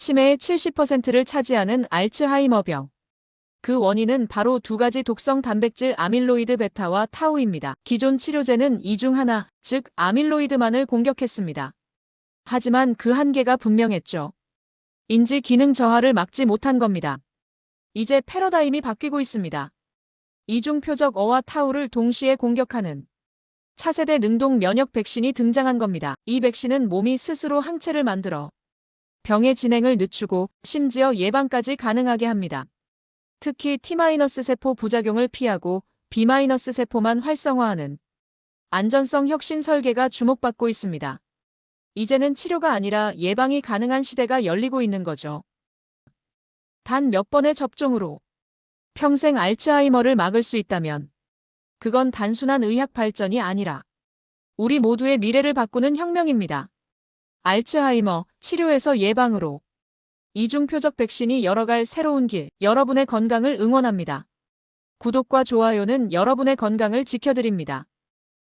치매의 70%를 차지하는 알츠하이머병. 그 원인은 바로 두 가지 독성 단백질 아밀로이드 베타와 타우입니다. 기존 치료제는 이 중 하나, 즉 아밀로이드만을 공격했습니다. 하지만 그 한계가 분명했죠. 인지 기능 저하를 막지 못한 겁니다. 이제 패러다임이 바뀌고 있습니다. 이중 표적 어와 타우를 동시에 공격하는 차세대 능동 면역 백신이 등장한 겁니다. 이 백신은 몸이 스스로 항체를 만들어 병의 진행을 늦추고 심지어 예방까지 가능하게 합니다. 특히 T-세포 부작용을 피하고 B- 세포만 활성화하는 안전성 혁신 설계가 주목받고 있습니다. 이제는 치료가 아니라 예방이 가능한 시대가 열리고 있는 거죠. 단 몇 번의 접종으로 평생 알츠하이머를 막을 수 있다면 그건 단순한 의학 발전이 아니라 우리 모두의 미래를 바꾸는 혁명입니다. 알츠하이머 치료에서 예방으로 이중 표적 백신이 열어갈 새로운 길, 여러분의 건강을 응원합니다. 구독과 좋아요는 여러분의 건강을 지켜드립니다.